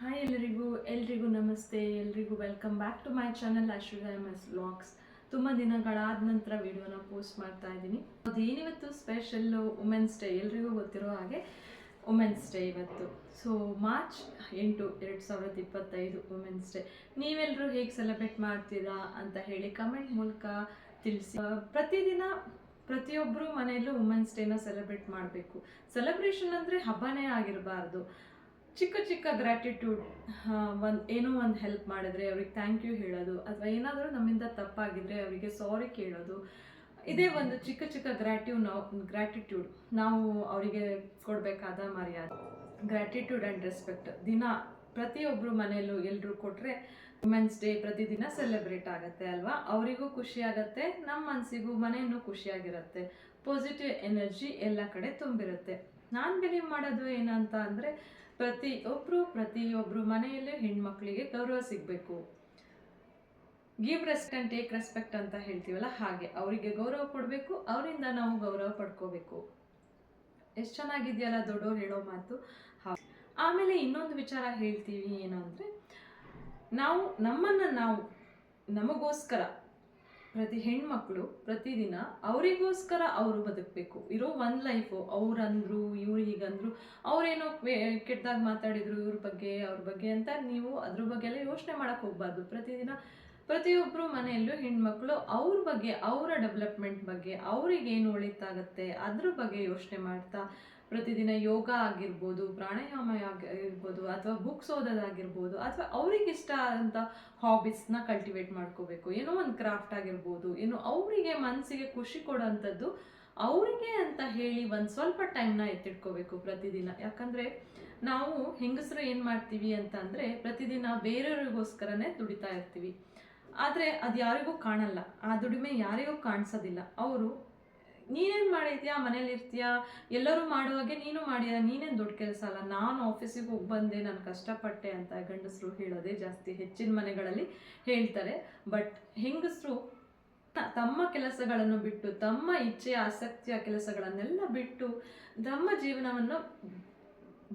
Hi ಎಲ್ಲರಿಗೂ, ಎಲ್ರಿಗೂ ನಮಸ್ತೆ, ಎಲ್ರಿಗೂ welcome back to my channel Aishwarya M S vlogs ತುಂಬ ದಿನಗಳಾದ ನಂತರ ವಿಡಿಯೋನ ಪೋಸ್ಟ್ ಮಾಡ್ತಾ ಇದ್ದೀನಿ. ಅದೇನಿವತ್ತು ಸ್ಪೆಷಲ್ ವುಮೆನ್ಸ್ ಡೇ ಎಲ್ರಿಗೂ ಗೊತ್ತಿರೋ ಹಾಗೆ ವುಮೆನ್ಸ್ ಡೇ ಇವತ್ತು. ಸೊ ಮಾರ್ಚ್ ಎಂಟು, ಎರಡು ಸಾವಿರದ ಇಪ್ಪತ್ತೈದು ವುಮೆನ್ಸ್ ಡೇ ನೀವೆಲ್ಲರೂ ಹೇಗೆ ಸೆಲೆಬ್ರೇಟ್ ಮಾಡ್ತೀರಾ ಅಂತ ಹೇಳಿ ಕಮೆಂಟ್ ಮೂಲಕ ತಿಳಿಸಿ. ಪ್ರತಿದಿನ ಪ್ರತಿಯೊಬ್ಬರು ಮನೆಯಲ್ಲೂ ವುಮೆನ್ಸ್ ಡೇನ ಸೆಲೆಬ್ರೇಟ್ ಮಾಡಬೇಕು. ಸೆಲೆಬ್ರೇಷನ್ ಅಂದರೆ ಹಬ್ಬನೇ ಆಗಿರಬಾರ್ದು. ಚಿಕ್ಕ ಚಿಕ್ಕ ಗ್ರ್ಯಾಟಿಟ್ಯೂಡ್ ಒಂದು ಏನೋ ಒಂದು ಹೆಲ್ಪ್ ಮಾಡಿದ್ರೆ ಅವ್ರಿಗೆ ಥ್ಯಾಂಕ್ ಯು ಹೇಳೋದು ಅಥವಾ ಏನಾದರೂ ನಮ್ಮಿಂದ ತಪ್ಪಾಗಿದ್ರೆ ಅವರಿಗೆ ಸಾರಿ ಕೇಳೋದು ಇದೇ ಒಂದು ಚಿಕ್ಕ ಚಿಕ್ಕ ಗ್ರ್ಯಾಟ್ಯೂ ನಾವು ಗ್ರ್ಯಾಟಿಟ್ಯೂಡ್ ನಾವು ಅವರಿಗೆ ಕೊಡಬೇಕಾದ ಮರ್ಯಾದೆ. ಗ್ರ್ಯಾಟಿಟ್ಯೂಡ್ ಆ್ಯಂಡ್ ರೆಸ್ಪೆಕ್ಟ್ ದಿನ ಪ್ರತಿಯೊಬ್ಬರು ಮನೆಯಲ್ಲೂ ಎಲ್ಲರೂ ಕೊಟ್ಟರೆ ವುಮೆನ್ಸ್ ಡೇ ಪ್ರತಿದಿನ ಸೆಲೆಬ್ರೇಟ್ ಆಗುತ್ತೆ ಅಲ್ವಾ? ಅವರಿಗೂ ಖುಷಿ ಆಗುತ್ತೆ ನಮ್ಮ ಮನಸ್ಸಿಗೂ ಮನೆಯೂ ಖುಷಿಯಾಗಿರುತ್ತೆ ಪಾಸಿಟಿವ್ ಎನರ್ಜಿ ಎಲ್ಲ ಕಡೆ ತುಂಬಿರುತ್ತೆ. ನಾನು ಬಿಲೀವ್ ಮಾಡೋದು ಏನಂತ ಅಂದರೆ ಪ್ರತಿಯೊಬ್ಬರು ಪ್ರತಿಯೊಬ್ಬರು ಮನೆಯಲ್ಲೇ ಹೆಣ್ಮಕ್ಳಿಗೆ ಗೌರವ ಸಿಗಬೇಕು. Give respect and take respect ಅಂತ ಹೇಳ್ತೀವಲ್ಲ ಹಾಗೆ. ಅವರಿಗೆ ಗೌರವ ಕೊಡಬೇಕು, ಅವರಿಂದ ನಾವು ಗೌರವ ಪಡ್ಕೋಬೇಕು. ಎಷ್ಟು ಚೆನ್ನಾಗಿದೆಯಲ್ಲ ದೊಡ್ಡವ್ರು ಹೇಳೋ ಮಾತು. ಆಮೇಲೆ ಇನ್ನೊಂದು ವಿಚಾರ ಹೇಳ್ತೀವಿ ಏನು ಅಂದರೆ ನಾವು ನಮ್ಮನ್ನು ನಾವು ನಮಗೋಸ್ಕರ ಪ್ರತಿ ಹೆಣ್ಮಕ್ಳು ಪ್ರತಿದಿನ ಅವರಿಗೋಸ್ಕರ ಅವರು ಬದುಕಬೇಕು. ಇರೋ ಒಂದು ಲೈಫು ಅವ್ರಂದ್ರು, ಇವ್ರು ಹೀಗಂದ್ರು, ಅವ್ರೇನೋ ಕೆಟ್ಟದಾಗ ಮಾತಾಡಿದ್ರು ಇವ್ರ ಬಗ್ಗೆ, ಅವ್ರ ಬಗ್ಗೆ ಅಂತ ನೀವು ಅದ್ರ ಬಗ್ಗೆ ಎಲ್ಲ ಯೋಚನೆ ಮಾಡೋಕೆ ಹೋಗ್ಬಾರ್ದು. ಪ್ರತಿದಿನ ಪ್ರತಿಯೊಬ್ಬರು ಮನೆಯಲ್ಲೂ ಹೆಣ್ಮಕ್ಳು ಅವ್ರ ಬಗ್ಗೆ, ಅವರ ಡೆವಲಪ್ಮೆಂಟ್ ಬಗ್ಗೆ, ಅವ್ರಿಗೆ ಏನು ಒಳಿತಾಗತ್ತೆ ಅದ್ರ ಬಗ್ಗೆ ಯೋಚನೆ ಮಾಡ್ತಾ ಪ್ರತಿದಿನ ಯೋಗ ಆಗಿರ್ಬೋದು, ಪ್ರಾಣಾಯಾಮ ಆಗಿರ್ಬೋದು, ಅಥವಾ ಬುಕ್ಸ್ ಓದೋದಾಗಿರ್ಬೋದು, ಅಥವಾ ಅವ್ರಿಗೆ ಇಷ್ಟ ಆದಂಥ ಹಾಬೀಸ್ನ ಕಲ್ಟಿವೇಟ್ ಮಾಡ್ಕೋಬೇಕು. ಏನೋ ಒಂದು ಕ್ರಾಫ್ಟ್ ಆಗಿರ್ಬೋದು, ಏನೋ ಅವರಿಗೆ ಮನಸ್ಸಿಗೆ ಖುಷಿ ಕೊಡೋಂಥದ್ದು ಅವರಿಗೆ ಅಂತ ಹೇಳಿ ಒಂದು ಸ್ವಲ್ಪ ಟೈಮ್ನ ಎತ್ತಿಟ್ಕೋಬೇಕು ಪ್ರತಿದಿನ. ಯಾಕಂದರೆ ನಾವು ಹೆಂಗಸರು ಏನು ಮಾಡ್ತೀವಿ ಅಂತ ಅಂದರೆ ಪ್ರತಿದಿನ ಬೇರೆಯವ್ರಿಗೋಸ್ಕರನೇ ದುಡಿತಾ ಇರ್ತೀವಿ. ಆದರೆ ಅದು ಯಾರಿಗೂ ಕಾಣಲ್ಲ. ಆ ದುಡಿಮೆ ಯಾರಿಗೂ ಕಾಣಿಸೋದಿಲ್ಲ. ಅವರು ನೀನೇನು ಮಾಡಿದ್ಯಾ? ಮನೇಲಿ ಇರ್ತೀಯಾ? ಎಲ್ಲರೂ ಮಾಡುವಾಗೆ ನೀನು ಮಾಡಿದ ನೀನೇನು ದೊಡ್ಡ ಕೆಲಸ ಅಲ್ಲ? ನಾನು ಆಫೀಸಿಗೆ ಹೋಗಿ ಬಂದೆ, ನಾನು ಕಷ್ಟಪಟ್ಟೆ ಅಂತ ಗಂಡಸರು ಹೇಳೋದೇ ಜಾಸ್ತಿ ಹೆಚ್ಚಿನ ಮನೆಗಳಲ್ಲಿ ಹೇಳ್ತಾರೆ. ಬಟ್ ಹೆಂಗಸರು ತಮ್ಮ ಕೆಲಸಗಳನ್ನು ಬಿಟ್ಟು, ತಮ್ಮ ಇಚ್ಛೆಯ ಆಸಕ್ತಿಯ ಕೆಲಸಗಳನ್ನೆಲ್ಲ ಬಿಟ್ಟು, ತಮ್ಮ ಜೀವನವನ್ನು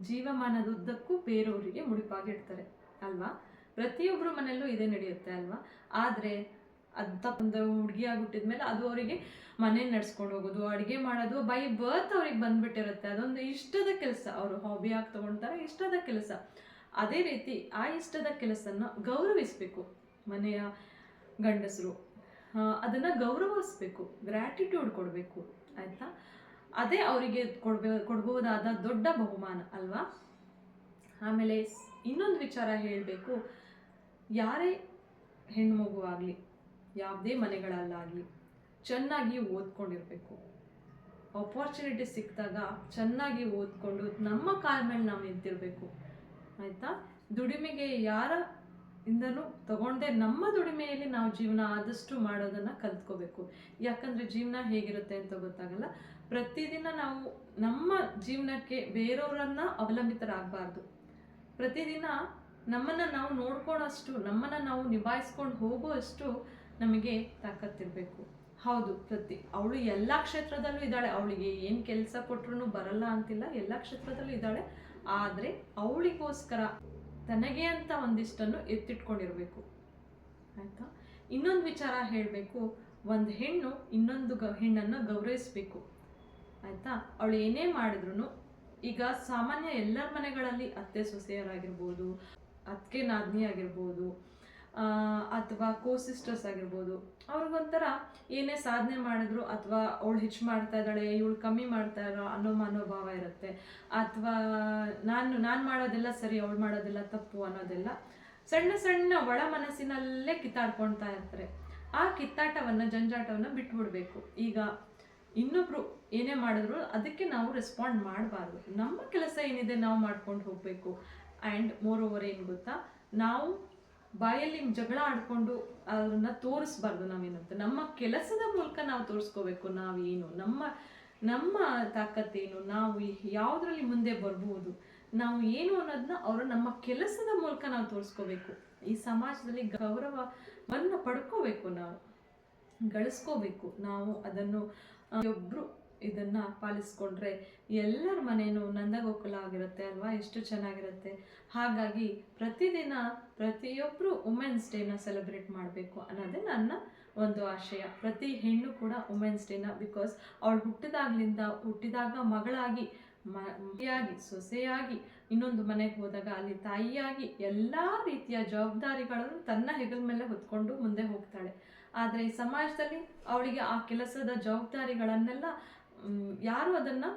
ಜೀವಮಾನದುದ್ದಕ್ಕೂ ಬೇರೆಯವರಿಗೆ ಮುಡಿಪಾಗಿಡ್ತಾರೆ, ಅಲ್ವಾ? ಪ್ರತಿಯೊಬ್ಬರ ಮನೆಯಲ್ಲೂ ಇದೇ ನಡೆಯುತ್ತೆ, ಅಲ್ವಾ? ಆದರೆ ಅಂತ ಒಂದು ಹುಡುಗಿ ಆಗಿಬಿಟ್ಟಿದ್ಮೇಲೆ ಅದು ಅವರಿಗೆ ಮನೆ ನಡ್ಸ್ಕೊಂಡು ಹೋಗೋದು, ಅಡುಗೆ ಮಾಡೋದು ಬೈ ಬರ್ತ್ ಅವ್ರಿಗೆ ಬಂದ್ಬಿಟ್ಟಿರುತ್ತೆ. ಅದೊಂದು ಇಷ್ಟದ ಕೆಲಸ. ಅವರು ಹಾಬಿ ಆಗಿ ತಗೊಳ್ತಾರೆ ಇಷ್ಟದ ಕೆಲಸ. ಅದೇ ರೀತಿ ಆ ಇಷ್ಟದ ಕೆಲಸನ ಗೌರವಿಸಬೇಕು ಮನೆಯ ಗಂಡಸರು. ಅದನ್ನು ಗೌರವಿಸ್ಬೇಕು ಗ್ರ್ಯಾಟಿಟ್ಯೂಡ್ ಕೊಡಬೇಕು, ಆಯಿತಾ? ಅದೇ ಅವರಿಗೆ ಕೊಡ್ಬೇ, ಕೊಡ್ಬೋದಾದ ದೊಡ್ಡ ಬಹುಮಾನ, ಅಲ್ವಾ? ಆಮೇಲೆ ಇನ್ನೊಂದು ವಿಚಾರ ಹೇಳಬೇಕು. ಯಾರೇ ಹೆಣ್ಣು ಆಗಲಿ ಯಾವುದೇ ಮನೆಗಳಲ್ಲಾಗಿ ಚೆನ್ನಾಗಿ ಓದ್ಕೊಂಡಿರಬೇಕು. ಅಪಾರ್ಚುನಿಟಿ ಸಿಕ್ಕಿದಾಗ ಚೆನ್ನಾಗಿ ಓದ್ಕೊಂಡು ನಮ್ಮ ಕಾಲ ಮೇಲೆ ನಾವು ನಿಂತಿರಬೇಕು. ಆಯಿತಾ? ದುಡಿಮೆಗೆ ಯಾರ ಇಂದನೂ ತಗೊಂಡೆ ನಮ್ಮ ದುಡಿಮೆಯಲ್ಲಿ ನಾವು ಜೀವನ ಆದಷ್ಟು ಮಾಡೋದನ್ನು ಕಲ್ತ್ಕೋಬೇಕು. ಯಾಕಂದರೆ ಜೀವನ ಹೇಗಿರುತ್ತೆ ಅಂತ ಗೊತ್ತಾಗಲ್ಲ. ಪ್ರತಿದಿನ ನಾವು ನಮ್ಮ ಜೀವನಕ್ಕೆ ಬೇರೆಯವರನ್ನ ಅವಲಂಬಿತರಾಗಬಾರ್ದು. ಪ್ರತಿದಿನ ನಮ್ಮನ್ನು ನಾವು ನೋಡ್ಕೊಳ್ಳೋಷ್ಟು ನಮ್ಮನ್ನು ನಾವು ನಿಭಾಯಿಸ್ಕೊಂಡು ಹೋಗುವಷ್ಟು ನಮಗೆ ತಾಕತ್ತಿರಬೇಕು. ಹೌದು, ಪ್ರತಿ, ಅವಳು ಎಲ್ಲ ಕ್ಷೇತ್ರದಲ್ಲೂ ಇದ್ದಾಳೆ. ಅವಳಿಗೆ ಏನು ಕೆಲಸ ಕೊಟ್ರೂ ಬರಲ್ಲ ಅಂತಿಲ್ಲ. ಎಲ್ಲ ಕ್ಷೇತ್ರದಲ್ಲೂ ಇದ್ದಾಳೆ. ಆದರೆ ಅವಳಿಗೋಸ್ಕರ ತನಗೆ ಅಂತ ಒಂದಿಷ್ಟನ್ನು ಎತ್ತಿಟ್ಕೊಂಡಿರಬೇಕು. ಆಯಿತಾ? ಇನ್ನೊಂದು ವಿಚಾರ ಹೇಳಬೇಕು. ಒಂದು ಹೆಣ್ಣು ಇನ್ನೊಂದು ಗ, ಹೆಣ್ಣನ್ನು ಗೌರವಿಸಬೇಕು. ಆಯಿತಾ? ಅವಳು ಏನೇ ಮಾಡಿದ್ರು ಈಗ ಸಾಮಾನ್ಯ ಎಲ್ಲರ ಮನೆಗಳಲ್ಲಿ ಅತ್ತೆ ಸೊಸೆಯರಾಗಿರ್ಬೋದು ಅತ್ತಿಗೆ ನಾದಿನಿ ಆಗಿರ್ಬೋದು ಅಥವಾ ಕೋ ಸಿಸ್ಟರ್ಸ್ ಆಗಿರ್ಬೋದು. ಅವ್ರಿಗೊಂಥರ ಏನೇ ಸಾಧನೆ ಮಾಡಿದ್ರು ಅಥವಾ ಅವಳು ಹೆಚ್ಚು ಮಾಡ್ತಾ ಇದ್ದಾಳೆ, ಇವಳು ಕಮ್ಮಿ ಮಾಡ್ತಾ ಇರೋ ಅನ್ನೋ ಮನೋಭಾವ ಇರುತ್ತೆ. ಅಥವಾ ನಾನು ನಾನು ಮಾಡೋದೆಲ್ಲ ಸರಿ, ಅವಳು ಮಾಡೋದೆಲ್ಲ ತಪ್ಪು ಅನ್ನೋದೆಲ್ಲ ಸಣ್ಣ ಸಣ್ಣ ಒಳ ಮನಸ್ಸಿನಲ್ಲೇ ಕಿತ್ತಾಡ್ಕೊಳ್ತಾ ಇರ್ತಾರೆ. ಆ ಕಿತ್ತಾಟವನ್ನು, ಜಂಜಾಟವನ್ನು ಬಿಟ್ಬಿಡ್ಬೇಕು. ಈಗ ಇನ್ನೊಬ್ರು ಏನೇ ಮಾಡಿದ್ರು ಅದಕ್ಕೆ ನಾವು ರೆಸ್ಪಾಂಡ್ ಮಾಡಬಾರ್ದು. ನಮ್ಮ ಕೆಲಸ ಏನಿದೆ ನಾವು ಮಾಡ್ಕೊಂಡು ಹೋಗಬೇಕು. ಆ್ಯಂಡ್ ಮೋರ್ ಓವರ್ ಏನು ಗೊತ್ತಾ? ನಾವು ಬಾಯಲ್ಲಿ ಜಗಳ ಆಡ್ಕೊಂಡು ಅದನ್ನ ತೋರಿಸ್ಬಾರ್ದು ನಾವೇನಂತ. ನಮ್ಮ ಕೆಲಸದ ಮೂಲಕ ನಾವು ತೋರಿಸ್ಕೋಬೇಕು ನಾವೇನು? ನಮ್ಮ ನಮ್ಮ ತಾಕತ್ತೇನು? ನಾವು ಯಾವುದರಲ್ಲಿ ಮುಂದೆ ಬರ್ಬೋದು? ನಾವು ಏನು ಅನ್ನೋದನ್ನ ಅವರು ನಮ್ಮ ಕೆಲಸದ ಮೂಲಕ ನಾವು ತೋರಿಸ್ಕೋಬೇಕು. ಈ ಸಮಾಜದಲ್ಲಿ ಗೌರವವನ್ನು ಪಡ್ಕೋಬೇಕು ನಾವು. ಗಳಿಸ್ಕೋಬೇಕು ನಾವು ಅದನ್ನು. ಒಬ್ಬರು ಇದನ್ನ ಪಾಲಿಸ್ಕೊಂಡ್ರೆ ಎಲ್ಲರ ಮನೇನೂ ನಂದಗೋಕುಲ ಆಗಿರುತ್ತೆ ಅಲ್ವಾ? ಎಷ್ಟು ಚೆನ್ನಾಗಿರುತ್ತೆ. ಹಾಗಾಗಿ ಪ್ರತಿದಿನ ಪ್ರತಿಯೊಬ್ಬರು ವುಮೆನ್ಸ್ ಡೇನ ಸೆಲೆಬ್ರೇಟ್ ಮಾಡಬೇಕು ಅನ್ನೋದೇ ನನ್ನ ಒಂದು ಆಶಯ. ಪ್ರತಿ ಹೆಣ್ಣು ಕೂಡ ವುಮೆನ್ಸ್ ಡೇನ ಬಿಕಾಸ್ ಅವಳು ಹುಟ್ಟಿದಾಗ್ಲಿಂದ ಹುಟ್ಟಿದಾಗ ಮಗಳಾಗಿ ಮಗಿಯಾಗಿ, ಸೊಸೆಯಾಗಿ, ಇನ್ನೊಂದು ಮನೆಗೆ ಹೋದಾಗ ಅಲ್ಲಿ ತಾಯಿಯಾಗಿ ಎಲ್ಲ ರೀತಿಯ ಜವಾಬ್ದಾರಿಗಳನ್ನು ತನ್ನ ಹೆಗಲ ಮೇಲೆ ಹೊತ್ಕೊಂಡು ಮುಂದೆ ಹೋಗ್ತಾಳೆ. ಆದರೆ ಸಮಾಜದಲ್ಲಿ ಅವಳಿಗೆ ಆ ಕೆಲಸದ ಜವಾಬ್ದಾರಿಗಳನ್ನೆಲ್ಲ ಯಾರು ಅದನ್ನು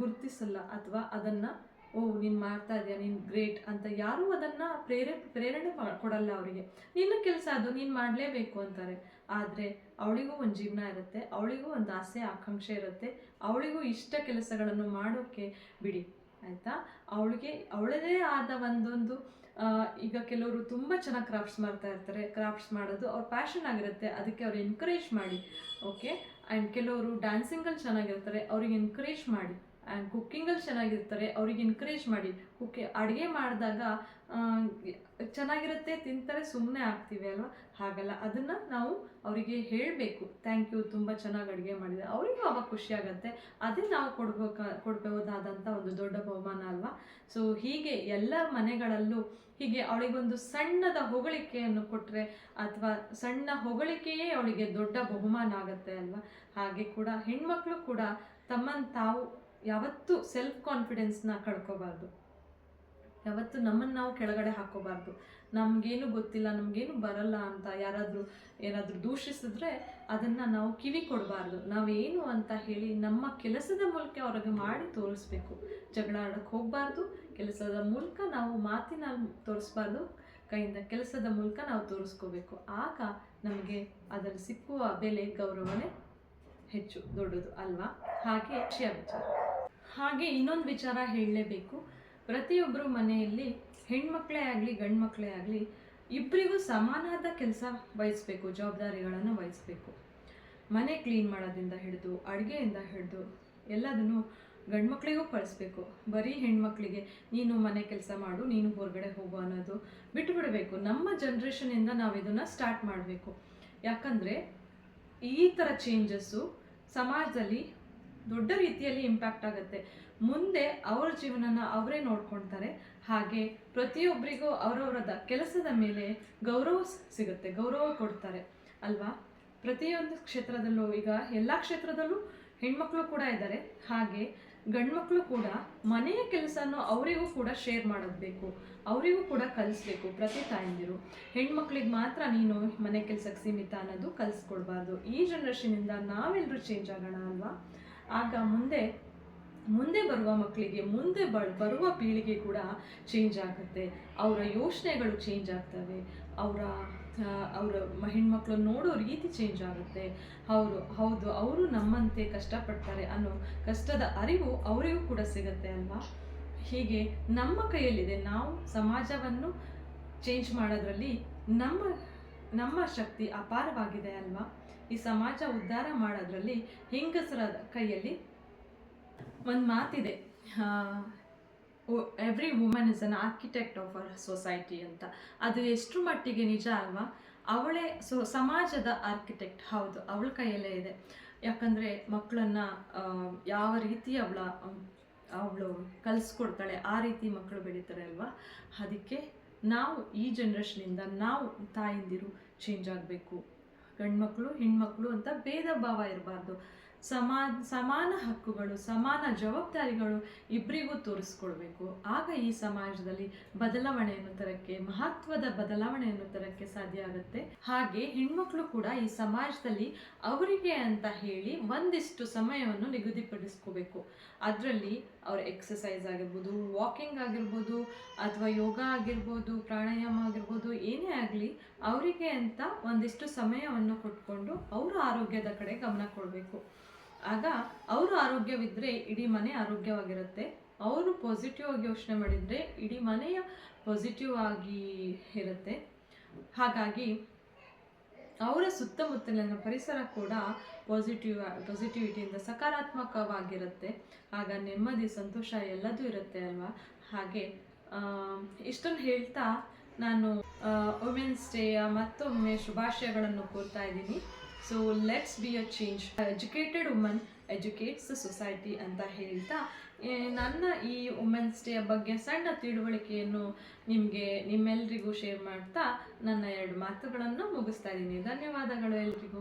ಗುರುತಿಸಲ್ಲ ಅಥವಾ ಅದನ್ನು, ಓ, ನೀನು ಮಾಡ್ತಾ ಇದೆಯಾ, ನೀನು ಗ್ರೇಟ್ ಅಂತ ಯಾರೂ ಅದನ್ನು ಪ್ರೇರೇ, ಪ್ರೇರಣೆ ಕೊಡಲ್ಲ ಅವರಿಗೆ. ನಿನ್ನ ಕೆಲಸ ಅದು, ನೀನು ಮಾಡಲೇಬೇಕು ಅಂತಾರೆ. ಆದರೆ ಅವಳಿಗೂ ಒಂದು ಜೀವನ ಇರುತ್ತೆ, ಅವಳಿಗೂ ಒಂದು ಆಸೆ, ಆಕಾಂಕ್ಷೆ ಇರುತ್ತೆ. ಅವಳಿಗೂ ಇಷ್ಟ ಕೆಲಸಗಳನ್ನು ಮಾಡೋಕ್ಕೆ ಬಿಡಿ, ಆಯಿತಾ? ಅವಳಿಗೆ, ಅವಳದೇ ಆದ ಒಂದೊಂದು ಈಗ ಕೆಲವರು ತುಂಬ ಚೆನ್ನಾಗಿ ಕ್ರಾಫ್ಟ್ಸ್ ಮಾಡ್ತಾ ಇರ್ತಾರೆ. ಕ್ರಾಫ್ಟ್ಸ್ ಮಾಡೋದು ಅವ್ರ ಪ್ಯಾಷನ್ ಆಗಿರುತ್ತೆ, ಅದಕ್ಕೆ ಅವ್ರು ಎನ್ಕರೇಜ್ ಮಾಡಿ ಓಕೆ ಆ್ಯಂಡ್ ಕೆಲವರು ಡ್ಯಾನ್ಸಿಂಗಲ್ಲಿ ಚೆನ್ನಾಗಿರ್ತಾರೆ, ಅವ್ರಿಗೆ ಎನ್ಕರೇಜ್ ಮಾಡಿ. ಆ್ಯಂಡ್ ಕುಕ್ಕಿಂಗಲ್ಲಿ ಚೆನ್ನಾಗಿರ್ತಾರೆ, ಅವ್ರಿಗೆ ಎನ್ಕರೇಜ್ ಮಾಡಿ. ಕುಕ್ಕಿ ಅಡುಗೆ ಮಾಡಿದಾಗ ಚೆನ್ನಾಗಿರುತ್ತೆ, ತಿಂತಾರೆ ಸುಮ್ಮನೆ ಆಗ್ತೀವಿ ಅಲ್ವಾ? ಹಾಗಲ್ಲ, ಅದನ್ನು ನಾವು ಅವರಿಗೆ ಹೇಳಬೇಕು. ಥ್ಯಾಂಕ್ ಯು ತುಂಬ ಚೆನ್ನಾಗಿ ಅಡುಗೆ ಮಾಡಿದೆ. ಅವರಿಗೂ ಅವಾಗ ಖುಷಿಯಾಗತ್ತೆ ಅದೇ ನಾವು ಕೊಡ್ಬೇಕ ಕೊಡಬಹುದಾದಂಥ ಒಂದು ದೊಡ್ಡ ಬಹುಮಾನ ಅಲ್ವಾ? ಸೊ ಹೀಗೆ ಎಲ್ಲ ಮನೆಗಳಲ್ಲೂ ಹೀಗೆ ಅವಳಿಗೊಂದು ಸಣ್ಣದ ಹೊಗಳಿಕೆಯನ್ನು ಕೊಟ್ಟರೆ ಅಥವಾ ಸಣ್ಣ ಹೊಗಳಿಕೆಯೇ ಅವಳಿಗೆ ದೊಡ್ಡ ಬಹುಮಾನ ಆಗುತ್ತೆ ಅಲ್ವಾ? ಹಾಗೆ ಕೂಡ ಹೆಣ್ಮಕ್ಳು ಕೂಡ ತಮ್ಮನ್ನು ತಾವು ಯಾವತ್ತೂ ಸೆಲ್ಫ್ ಕಾನ್ಫಿಡೆನ್ಸ್ನ ಕಳ್ಕೋಬಾರ್ದು. ಯಾವತ್ತೂ ನಮ್ಮನ್ನು ನಾವು ಕೆಳಗಡೆ ಹಾಕೋಬಾರ್ದು. ನಮಗೇನು ಗೊತ್ತಿಲ್ಲ, ನಮಗೇನು ಬರಲ್ಲ ಅಂತ ಯಾರಾದರೂ ಏನಾದರೂ ದೂಷಿಸಿದ್ರೆ ಅದನ್ನು ನಾವು ಕಿವಿ ಕೊಡಬಾರ್ದು. ನಾವೇನು ಅಂತ ಹೇಳಿ ನಮ್ಮ ಕೆಲಸದ ಮೂಲಕ ಅವ್ರಿಗೆ ಮಾಡಿ ತೋರಿಸ್ಬೇಕು. ಜಗಳ ಆಡೋಕ್ಕೆ ಹೋಗಬಾರ್ದು. ಕೆಲಸದ ಮೂಲಕ ನಾವು ಮಾತಿನ ತೋರಿಸ್ಬಾರ್ದು. ಕೈಯಿಂದ ಕೆಲಸದ ಮೂಲಕ ನಾವು ತೋರಿಸ್ಕೋಬೇಕು. ಆಗ ನಮಗೆ ಅದರಲ್ಲಿ ಸಿಕ್ಕುವ ಬೆಲೆ, ಗೌರವನೇ ಹೆಚ್ಚು, ದೊಡ್ಡದು ಅಲ್ವಾ? ಹಾಗೆ ವಿಷಯ ವಿಚಾರ. ಹಾಗೆ ಇನ್ನೊಂದು ವಿಚಾರ ಹೇಳಲೇಬೇಕು. ಪ್ರತಿಯೊಬ್ಬರು ಮನೆಯಲ್ಲಿ ಹೆಣ್ಮಕ್ಳೇ ಆಗಲಿ ಗಂಡು ಮಕ್ಕಳೇ ಆಗಲಿ ಇಬ್ಬರಿಗೂ ಸಮಾನಾದ ಕೆಲಸ ವಹಿಸ್ಬೇಕು, ಜವಾಬ್ದಾರಿಗಳನ್ನು ವಹಿಸ್ಬೇಕು. ಮನೆ ಕ್ಲೀನ್ ಮಾಡೋದ್ರಿಂದ ಹಿಡಿದು, ಅಡುಗೆಯಿಂದ ಹಿಡಿದು ಎಲ್ಲದನ್ನು ಗಂಡು ಮಕ್ಕಳಿಗೂ ಕಳಿಸ್ಬೇಕು. ಬರೀ ಹೆಣ್ಮಕ್ಳಿಗೆ, ನೀನು ಮನೆ ಕೆಲಸ ಮಾಡು, ನೀನು ಹೊರಗಡೆ ಹೋಗು ಅನ್ನೋದು ಬಿಟ್ಟುಬಿಡಬೇಕು ನಮ್ಮ ಜನ್ರೇಷನಿಂದ ನಾವು ಇದನ್ನು ಸ್ಟಾರ್ಟ್ ಮಾಡಬೇಕು. ಯಾಕಂದರೆ ಈ ಥರ ಚೇಂಜಸ್ಸು ಸಮಾಜದಲ್ಲಿ ದೊಡ್ಡ ರೀತಿಯಲ್ಲಿ ಇಂಪ್ಯಾಕ್ಟ್ ಆಗುತ್ತೆ. ಮುಂದೆ ಅವರ ಜೀವನನ ಅವರೇ ನೋಡ್ಕೊಳ್ತಾರೆ ಹಾಗೆ ಪ್ರತಿಯೊಬ್ಬರಿಗೂ ಅವರವರದ ಕೆಲಸದ ಮೇಲೆ ಗೌರವ ಸಿಗುತ್ತೆ, ಗೌರವ ಕೊಡ್ತಾರೆ. ಅಲ್ವಾ? ಪ್ರತಿಯೊಂದು ಕ್ಷೇತ್ರದಲ್ಲೂ ಈಗ ಎಲ್ಲ ಕ್ಷೇತ್ರದಲ್ಲೂ ಹೆಣ್ಮಕ್ಳು ಕೂಡ ಇದ್ದಾರೆ. ಹಾಗೆ ಗಂಡ್ಮಕ್ಳು ಕೂಡ ಮನೆಯ ಕೆಲಸನೂ ಅವರಿಗೂ ಕೂಡ ಶೇರ್ ಮಾಡೋದು ಬೇಕು ಅವರಿಗೂ ಕೂಡ ಕಲಿಸ್ಬೇಕು ಪ್ರತಿ ತಾಯಂದಿರು. ಹೆಣ್ಮಕ್ಳಿಗೆ ಮಾತ್ರ ನೀನು ಮನೆ ಕೆಲಸಕ್ಕೆ ಸೀಮಿತ ಅನ್ನೋದು ಕಲಿಸ್ಕೊಡ್ಬಾರ್ದು. ಈ ಜನ್ರೇಷನಿಂದ ನಾವೆಲ್ಲರೂ ಚೇಂಜ್ ಆಗೋಣ ಅಲ್ವಾ? ಆಗ ಮುಂದೆ ಮುಂದೆ ಬರುವ ಮಕ್ಕಳಿಗೆ ಮುಂದೆ ಬ, ಬರುವ ಪೀಳಿಗೆ ಕೂಡ ಚೇಂಜ್ ಆಗುತ್ತೆ. ಅವರ ಯೋಚನೆಗಳು ಚೇಂಜ್ ಆಗ್ತವೆ. ಅವರ ಅವರ ಹೆಣ್ಮಕ್ಳು ನೋಡೋ ರೀತಿ ಚೇಂಜ್ ಆಗುತ್ತೆ. ಅವರು, ಹೌದು, ಅವರು ನಮ್ಮಂತೆ ಕಷ್ಟಪಡ್ತಾರೆ ಅನ್ನೋ ಕಷ್ಟದ ಅರಿವು ಅವರಿಗೂ ಕೂಡ ಸಿಗುತ್ತೆ ಅಲ್ವಾ? ಹೀಗೆ ನಮ್ಮ ಕೈಯಲ್ಲಿದೆ. ನಾವು ಸಮಾಜವನ್ನು ಚೇಂಜ್ ಮಾಡೋದ್ರಲ್ಲಿ ನಮ್ಮ ನಮ್ಮ ಶಕ್ತಿ ಅಪಾರವಾಗಿದೆ ಅಲ್ವಾ? ಈ ಸಮಾಜ ಉದ್ಧಾರ ಮಾಡೋದ್ರಲ್ಲಿ ಹೆಂಗಸರ ಕೈಯಲ್ಲಿ ಒಂದು ಮಾತಿದೆ. Every woman is an architect of our society ಅಂತ. ಅದು ಎಷ್ಟು ಮಟ್ಟಿಗೆ ನಿಜ ಅಲ್ವಾ? ಅವಳೇ ಸೊ, ಸಮಾಜದ ಆರ್ಕಿಟೆಕ್ಟ್ ಹೌದು, ಅವಳ ಕೈಯಲ್ಲೇ ಇದೆ. ಯಾಕಂದರೆ ಮಕ್ಕಳನ್ನು ಯಾವ ರೀತಿ ಅವಳ, ಅವಳು ಕಲಿಸ್ಕೊಡ್ತಾಳೆ, ಆ ರೀತಿ ಮಕ್ಕಳು ಬೆಳೀತಾರೆ ಅಲ್ವಾ? ಅದಕ್ಕೆ ನಾವು ಈ ಜನ್ರೇಷನಿಂದ ನಾವು ತಾಯಂದಿರು ಚೇಂಜ್ ಆಗಬೇಕು. ಗಂಡು ಮಕ್ಕಳು ಹೆಣ್ಮಕ್ಳು ಅಂತ ಭೇದ ಭಾವ ಇರಬಾರ್ದು. ಸಮಾ ಸಮಾನ ಹಕ್ಕುಗಳು, ಸಮಾನ ಜವಾಬ್ದಾರಿಗಳು ಇಬ್ಬರಿಗೂ ತೋರಿಸ್ಕೊಳ್ಬೇಕು ಆಗ ಈ ಸಮಾಜದಲ್ಲಿ ಬದಲಾವಣೆಯನ್ನು ತರಕ್ಕೆ, ಮಹತ್ವದ ಬದಲಾವಣೆಯನ್ನು ತರಕ್ಕೆ ಸಾಧ್ಯ ಆಗುತ್ತೆ. ಹಾಗೆ ಹೆಣ್ಮಕ್ಳು ಕೂಡ ಈ ಸಮಾಜದಲ್ಲಿ ಅವರಿಗೆ ಅಂತ ಹೇಳಿ ಒಂದಿಷ್ಟು ಸಮಯವನ್ನು ನಿಗದಿಪಡಿಸ್ಕೋಬೇಕು. ಅದರಲ್ಲಿ ಅವ್ರ ಎಕ್ಸಸೈಸ್ ಆಗಿರ್ಬೋದು ವಾಕಿಂಗ್ ಆಗಿರ್ಬೋದು, ಅಥವಾ ಯೋಗ ಆಗಿರ್ಬೋದು, ಪ್ರಾಣಾಯಾಮ ಆಗಿರ್ಬೋದು, ಏನೇ ಆಗಲಿ ಅವರಿಗೆ ಅಂತ ಒಂದಿಷ್ಟು ಸಮಯವನ್ನು ಕೊಟ್ಕೊಂಡು ಅವರ ಆರೋಗ್ಯದ ಕಡೆ ಗಮನ ಕೊಡಬೇಕು. ಆಗ ಅವರು ಆರೋಗ್ಯವಿದ್ದರೆ ಇಡೀ ಮನೆ ಆರೋಗ್ಯವಾಗಿರುತ್ತೆ. ಅವರು ಪಾಸಿಟಿವ್ ಆಗಿ ಯೋಚನೆ ಮಾಡಿದರೆ ಇಡೀ ಮನೆಯ ಪಾಸಿಟಿವ್ ಆಗಿ ಇರುತ್ತೆ. ಹಾಗಾಗಿ ಅವರ ಸುತ್ತಮುತ್ತಲಿನ ಪರಿಸರ ಕೂಡ ಪಾಸಿಟಿವ್ ಪಾಸಿಟಿವಿಟಿಯಿಂದ ಸಕಾರಾತ್ಮಕವಾಗಿರುತ್ತೆ. ಆಗ ನೆಮ್ಮದಿ, ಸಂತೋಷ ಎಲ್ಲದೂ ಇರುತ್ತೆ ಅಲ್ವಾ? ಹಾಗೆ ಇಷ್ಟನ್ನು ಹೇಳ್ತಾ ನಾನು ವುಮೆನ್ಸ್ ಡೇಯ ಮತ್ತೊಮ್ಮೆ ಶುಭಾಶಯಗಳನ್ನು ಕೋರ್ತಾ ಇದ್ದೀನಿ. So let's be a change educated woman educates society ಅಂತ ಹೇಳ್ತಾ ನನ್ನ ಈ ವುಮೆನ್ಸ್ ಡೇಯ ಬಗ್ಗೆ ಸಣ್ಣ ತಿಳುವಳಿಕೆಯನ್ನು ನಿಮಗೆ ನಿಮ್ಮೆಲ್ಲರಿಗೂ ಶೇರ್ ಮಾಡ್ತಾ ನನ್ನ ಎರಡು ಮಾತುಗಳನ್ನು ಮುಗಿಸ್ತಾ ಇದ್ದೀನಿ. ಧನ್ಯವಾದಗಳು ಎಲ್ರಿಗೂ.